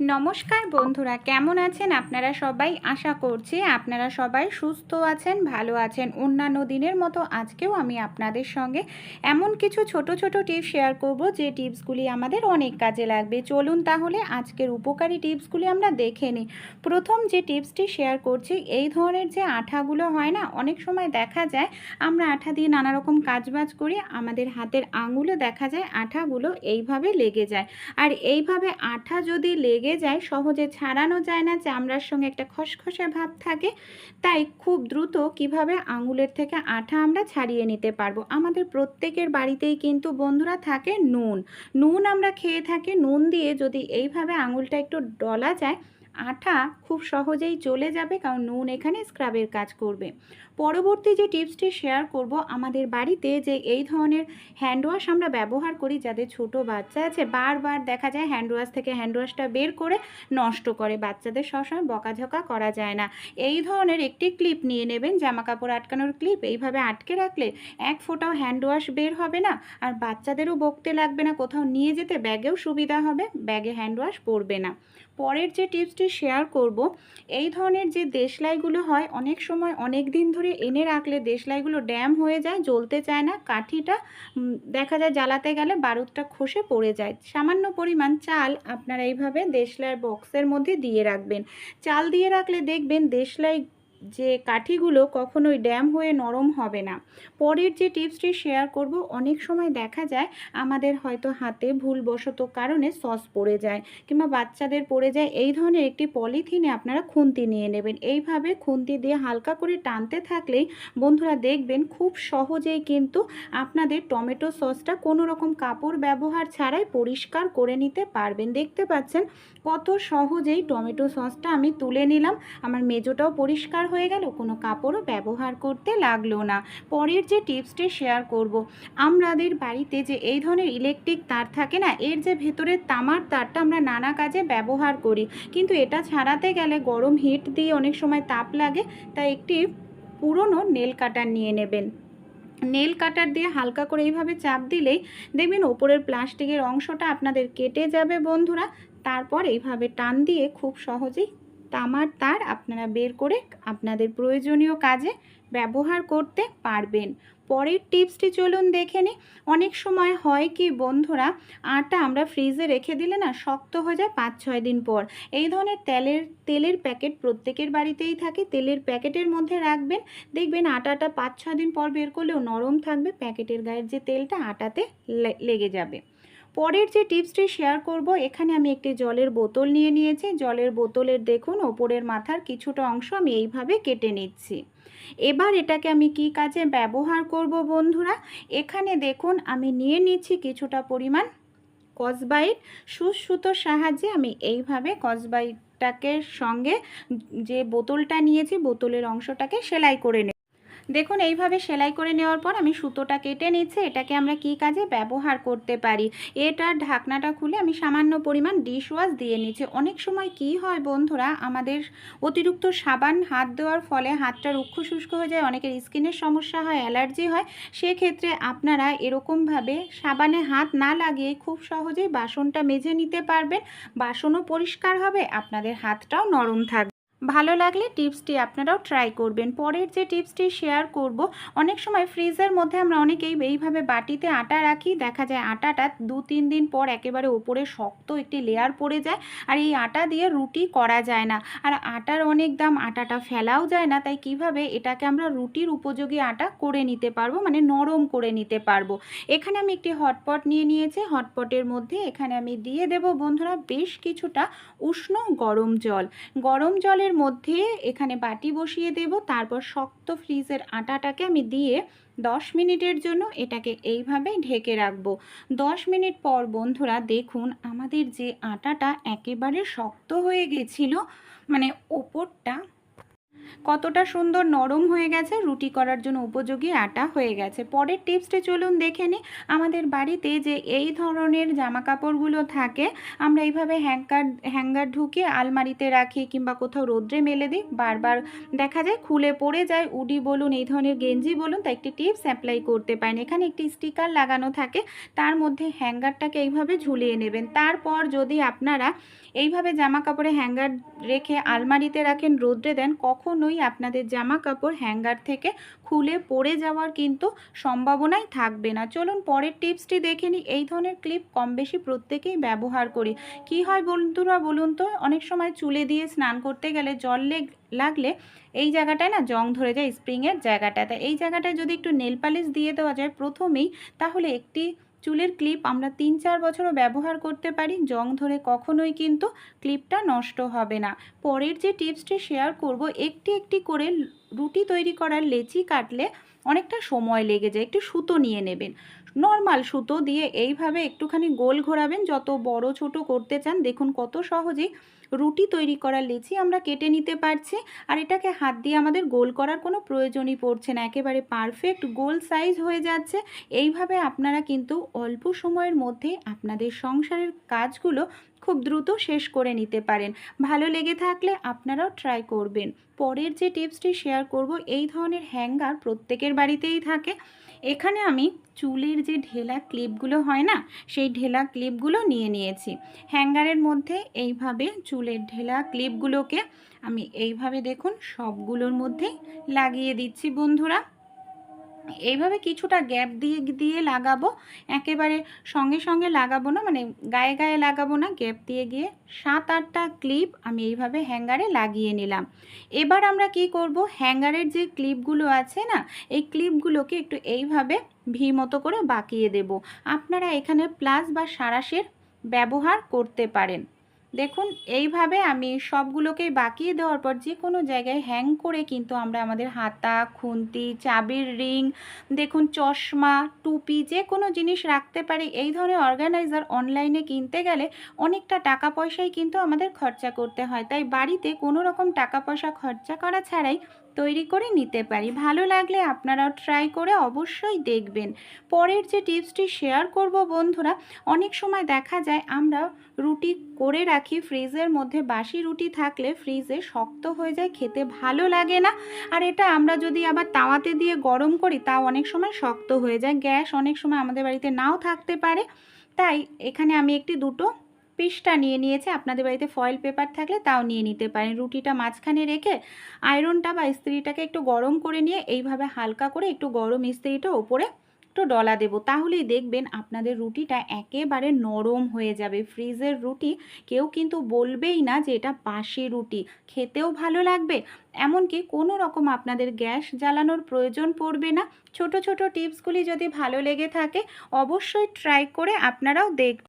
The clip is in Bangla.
নমস্কার বন্ধুরা, কেমন আছেন আপনারা সবাই? আশা করছি আপনারা সবাই সুস্থ আছেন, ভালো আছেন। অন্যান্য দিনের মতো আজকেও আমি আপনাদের সঙ্গে এমন কিছু ছোট ছোট টিপস শেয়ার করব যে টিপসগুলি আমাদের অনেক কাজে লাগবে। চলুন তাহলে আজকের উপকারী টিপসগুলি আমরা দেখে নিই। প্রথম যে টিপসটি শেয়ার করছি, এই ধরনের যে আঠাগুলো হয় না, অনেক সময় দেখা যায় আমরা আঠা দিয়ে নানা রকম কাজবাজ করি, আমাদের হাতের আঙুলে দেখা যায় আঠাগুলো এইভাবে লেগে যায়। আর এইভাবে আঠা যদি লেগে যায়, সহজে ছাড়ানো যায় না, চামড়ার সঙ্গে একটা খসখসে ভাব থাকে। তাই খুব দ্রুত কীভাবে আঙুলের থেকে আঠা আমরা ছাড়িয়ে নিতে পারব? আমাদের প্রত্যেকের বাড়িতেই কিন্তু বন্ধুরা থাকে নুন। নুন আমরা খেয়ে থাকি। নুন দিয়ে যদি এইভাবে আঙুলটা একটু ডলা যায় আঠা খুব সহজেই চলে যাবে কারণ নুন এখানে স্ক্রাবের কাজ করবে। পরবর্তী যে টিপসটি শেয়ার করব আমাদের বাড়িতে যে এই ধরনের হ্যান্ড ওয়াশ আমরা ব্যবহার করি যাদের ছোট বাচ্চা আছে, বারবার দেখা যায় হ্যান্ড ওয়াশ থেকে হ্যান্ড ওয়াশটা বের করে নষ্ট করে। বাচ্চাদের সবসময় বকাঝকা করা যায় না। এই ধরনের একটি ক্লিপ নিয়ে নেবেন জামা কাপড় আটকানোর ক্লিপ এইভাবে আটকে রাখলে এক ফোঁটাও হ্যান্ড ওয়াশ বের হবে না আর বাচ্চাদেরও বকতে লাগবে না। কোথাও নিয়ে যেতে ব্যাগেও সুবিধা হবে, ব্যাগে হ্যান্ড ওয়াশ পড়বে না। পরের যে টিপসটি শেয়ার করব। এই ধরনের যে দেশলাইগুলো হয়, অনেক সময় অনেক দিন ধরে এনে রাখলে দেশলাইগুলো ড্যাম হয়ে যায়, জ্বলতে চায় না, কাঠিটা দেখা যায় জ্বালাতে গেলে বারুদটা খসে পড়ে যায়। সামান্য পরিমাণ চাল আপনারা এইভাবে দেশলাইয়ের বক্সের মধ্যে দিয়ে রাখবেন। চাল দিয়ে রাখলে দেখবেন দেশলাই যে কাঠিগুলো কখনোই ড্যাম হয়ে নরম হবে না। পরের যে টিপসটি শেয়ার করব, অনেক সময় দেখা যায় আমাদের হয়তো হাতে ভুলবশত কারণে সস পড়ে যায় কিংবা বাচ্চাদের পড়ে যায়। এই ধরনের একটি পলিথিনে আপনারা খুন্তি নিয়ে নেবেন। এইভাবে খুন্তি দিয়ে হালকা করে টানতে থাকলেই বন্ধুরা দেখবেন খুব সহজেই কিন্তু আপনাদের টমেটো সসটা কোনো রকম কাপড় ব্যবহার ছাড়াই পরিষ্কার করে নিতে পারবেন। দেখতে পাচ্ছেন কত সহজেই টমেটো সসটা আমি তুলে নিলাম। আমার মেজোটাও পরিষ্কার হয়ে গেল, কোনো কাপড়ও ব্যবহার করতে লাগল না। পরের যে টিপসটি শেয়ার করব আমাদের বাড়িতে যে এই ধরনের ইলেকট্রিক তার থাকে না, এর যে ভেতরের তামার তারটা আমরা নানা কাজে ব্যবহার করি। কিন্তু এটা ছাড়াতে গেলে গরম হিট দিয়ে অনেক সময় তাপ লাগে, তাই একটি পুরনো নেল কাটার নিয়ে নেবেন। নেল কাটার দিয়ে হালকা করে এইভাবে চাপ দিলেই দেখবেন ওপরের প্লাস্টিকের অংশটা আপনাদের কেটে যাবে বন্ধুরা। তারপর এইভাবে টান দিয়ে খুব সহজেই তামার তার আপনারা বের করে আপনাদের প্রয়োজনীয় কাজে ব্যবহার করতে পারবেন। পরের টিপসটি চলুন দেখে নিই। অনেক সময় হয় কি বন্ধুরা, আটা আমরা ফ্রিজে রেখে দিলে না শক্ত হয়ে যায় পাঁচ ছয় দিন পর। এই ধরনের তেলের তেলের প্যাকেট প্রত্যেকের বাড়িতেই থাকে। তেলের প্যাকেটের মধ্যে রাখবেন। দেখবেন আটাটা পাঁচ ছয় দিন পর বের করলেও নরম থাকবে। প্যাকেটের গায়ের যে তেলটা আটাতে লেগে যাবে। পরের যে টিপসটি শেয়ার করব, এখানে আমি একটি জলের বোতল নিয়ে নিয়েছি। জলের বোতলের দেখুন, ওপরের মাথার কিছুটা অংশ আমি এইভাবে কেটে নিচ্ছি। এবার এটাকে আমি কি কাজে ব্যবহার করব বন্ধুরা? এখানে দেখুন, আমি নিয়ে নিচ্ছি কিছুটা পরিমাণ কসবাইট। সুসুতোর সাহায্যে আমি এইভাবে কসবাইটটাকে সঙ্গে যে বোতলটা নিয়েছি, বোতলের অংশটাকে সেলাই করে দেখুন, এইভাবে সেলাই করে নেওয়ার পর আমি সুতোটা কেটে নিচ্ছি। এটাকে আমরা কি কাজে ব্যবহার করতে পারি? এটার ঢাকনাটা খুলে আমি সামান্য পরিমাণ ডিশ ওয়াশ দিয়ে নিচ্ছি। অনেক সময় কি হয় বন্ধুরা, আমাদের অতিরিক্ত সাবান হাত দেওয়ার ফলে হাতটা রুক্ষ শুষ্ক হয়ে যায়, অনেকের স্কিনের সমস্যা হয়, অ্যালার্জি হয়। সেক্ষেত্রে আপনারা এরকমভাবে সাবানে হাত না লাগিয়ে খুব সহজেই বাসনটা মেজে নিতে পারবেন। বাসনও পরিষ্কার হবে, আপনাদের হাতটাও নরম থাকবে। ভালো লাগলে টিপসটি আপনারাও ট্রাই করবেন। পরের যে টিপসটি শেয়ার করব, অনেক সময় ফ্রিজের মধ্যে আমরা অনেকেই এইভাবে বাটিতে আটা রাখি, দেখা যায় আটাটা দু তিন দিন পর একেবারে ওপরে শক্ত একটি লেয়ার পড়ে যায় আর এই আটা দিয়ে রুটি করা যায় না। আর আটার অনেক দাম, আটাটা ফেলাও যায় না, তাই কীভাবে এটাকে আমরা রুটির উপযোগী আটা করে নিতে পারব মানে নরম করে নিতে পারব। এখানে আমি একটি হটপট নিয়ে নিয়েছি হটপটের মধ্যে এখানে আমি দিয়ে দেব বন্ধুরা বেশ কিছুটা উষ্ণ গরম জল। গরম জলের মধ্যে এখানে বাটি বসিয়ে দেব। তারপর শক্ত ফ্রিজের আটাটাকে আমি দিয়ে দশ মিনিটের জন্য এটাকে এইভাবে ঢেকে রাখব। দশ মিনিট পর বন্ধুরা দেখুন, আমাদের যে আটাটা একেবারে শক্ত হয়ে গেছিল মানে ওপরটা কতটা সুন্দর নরম হয়ে গেছে, রুটি করার জন্য উপযোগী আটা হয়ে গেছে। পরের টিপসটি চলুন দেখে নিই। আমাদের বাড়িতে যে এই ধরনের জামা কাপড়গুলো থাকে, আমরা এইভাবে হ্যাঙ্গার হ্যাঙ্গার ঢুকিয়ে আলমারিতে রাখি কিংবা কোথাও রোদ্রে মেলে দিই। বারবার দেখা যায় খুলে পড়ে যায়, উডি বলুন, এই ধরনের গেঞ্জি বলুন, তা একটি টিপস অ্যাপ্লাই করতে পারেন। এখানে একটি স্টিকার লাগানো থাকে, তার মধ্যে হ্যাঙ্গারটাকে এইভাবে ঝুলিয়ে নেবেন। তারপর যদি আপনারা এইভাবে জামা কাপড়ে হ্যাঙ্গার রেখে আলমারিতে রাখেন, রোদ্রে দেন কখনোই আপনাদের জামা কাপড় হ্যাঙ্গার থেকে খুলে পড়ে যাওয়ার কিন্তু সম্ভাবনাই থাকবে না। চলুন পরের টিপসটি দেখে নিই। এই ধরনের ক্লিপ কম বেশি প্রত্যেকেই ব্যবহার করি। কি হয় বন্ধুরা বলুন তো, অনেক সময় চুলে দিয়ে স্নান করতে গেলে জল লেগ- লাগলে এই জায়গাটায় না জং ধরে যায়, স্প্রিংয়ের জায়গাটাতে। এই জায়গাটায় যদি একটু নেল পালিশ দিয়ে দেওয়া যায় প্রথমেই, তাহলে একটি চুলের ক্লিপ আমরা তিন চার বছরও ব্যবহার করতে পারি, জং ধরে কখনোই কিন্তু ক্লিপটা নষ্ট হবে না। পরের যে টিপসটি শেয়ার করব, একটি একটি করে রুটি তৈরি করার লেচি কাটলে অনেকটা সময় লেগে যায়, একটু সুতো নিয়ে নেবেন। নর্মাল সুতো দিয়ে এইভাবে একটুখানি গোল ঘোরাবেন। যত বড় ছোট করতে চান, দেখুন কত সহজেই রুটি তৈরি করার লেচি আমরা কেটে নিতে পারছি। আর এটাকে হাত দিয়ে আমাদের গোল করার কোনো প্রয়োজনই পড়ছে না। একেবারে পারফেক্ট গোল সাইজ হয়ে যাচ্ছে। এইভাবে আপনারা কিন্তু অল্প সময়ের মধ্যে আপনাদের সংসারের কাজগুলো খুব দ্রুত শেষ করে নিতে পারেন। ভালো লেগে থাকলে আপনারাও ট্রাই করবেন। পরের যে টিপসটি শেয়ার করব, এই ধরনের হ্যাঙ্গার প্রত্যেকের বাড়িতেই থাকে। এখানে আমি চুলের যে ঢেলা ক্লিপগুলো হয় না, সেই ঢেলা ক্লিপগুলো নিয়ে নিয়েছি। হ্যাঙ্গারের মধ্যে এইভাবে চুলের ঢেলা ক্লিপগুলোকে আমি এইভাবে দেখুন, সবগুলোর মধ্যেই লাগিয়ে দিচ্ছি বন্ধুরা। এইভাবে কিছুটা গ্যাপ দিয়ে দিয়ে লাগাবো। একেবারে সঙ্গে সঙ্গে লাগাবো না মানে গায়ে গায়ে লাগাবো না, গ্যাপ দিয়ে গিয়ে সাত আটটা ক্লিপ আমি এইভাবে হ্যাঙ্গারে লাগিয়ে নিলাম। এবার আমরা কি করব, হ্যাঙ্গারের যে ক্লিপগুলো আছে না, এই ক্লিপগুলোকে একটু এইভাবে ভি মতো করে বাঁকিয়ে দেব। আপনারা এখানে প্লাস বা সারাশের ব্যবহার করতে পারেন। দেখুন, এইভাবে আমি সবগুলোকেই বাকিয়ে দেওয়ার পর যে কোনো জায়গায় হ্যাং করে কিন্তু আমরা আমাদের হাতা, খুন্তি, চাবির রিং দেখুন চশমা, টুপি যে কোনো জিনিস রাখতে পারি। এই ধরনের অর্গানাইজার অনলাইনে কিনতে গেলে অনেকটা টাকা পয়সাই কিন্তু আমাদের খরচা করতে হয়। তাই বাড়িতে কোনো রকম টাকা পয়সা খরচা করা ছাড়াই তৈরি করে নিতে পারি। ভালো লাগলে আপনারাও ট্রাই করে অবশ্যই দেখবেন। পরের যে টিপসটি শেয়ার করব বন্ধুরা, অনেক সময় দেখা যায় আমরা রুটি করে রাখি, ফ্রিজের মধ্যে বাসি রুটি থাকলে ফ্রিজে শক্ত হয়ে যায়, খেতে ভালো লাগে না। আর এটা আমরা যদি আবার তাওয়াতে দিয়ে গরম করি, তাও অনেক সময় শক্ত হয়ে যায়। গ্যাস অনেক সময় আমাদের বাড়িতে নাও থাকতে পারে। তাই এখানে আমি একটি দুটো পিসটা নিয়ে নিয়েছে। আপনাদের বাড়িতে ফয়েল পেপার থাকলে তাও নিয়ে নিতে পারেন। রুটিটা মাঝখানে রেখে আয়রনটা বা ইস্ত্রিটাকে একটু গরম করে নিয়ে এইভাবে হালকা করে একটু গরম ইস্ত্রিটা ওপরে একটু ডলা দেবো। তাহলেই দেখবেন আপনাদের রুটিটা একেবারে নরম হয়ে যাবে। ফ্রিজের রুটি কেউ কিন্তু বলবেই না যে এটা বাসি রুটি। খেতেও ভালো লাগবে। এমনকি কোনো রকম আপনাদের গ্যাস জ্বালানোর প্রয়োজন পড়বে না। ছোট ছোট টিপসগুলি যদি ভালো লেগে থাকে, অবশ্যই ট্রাই করে আপনারাও দেখ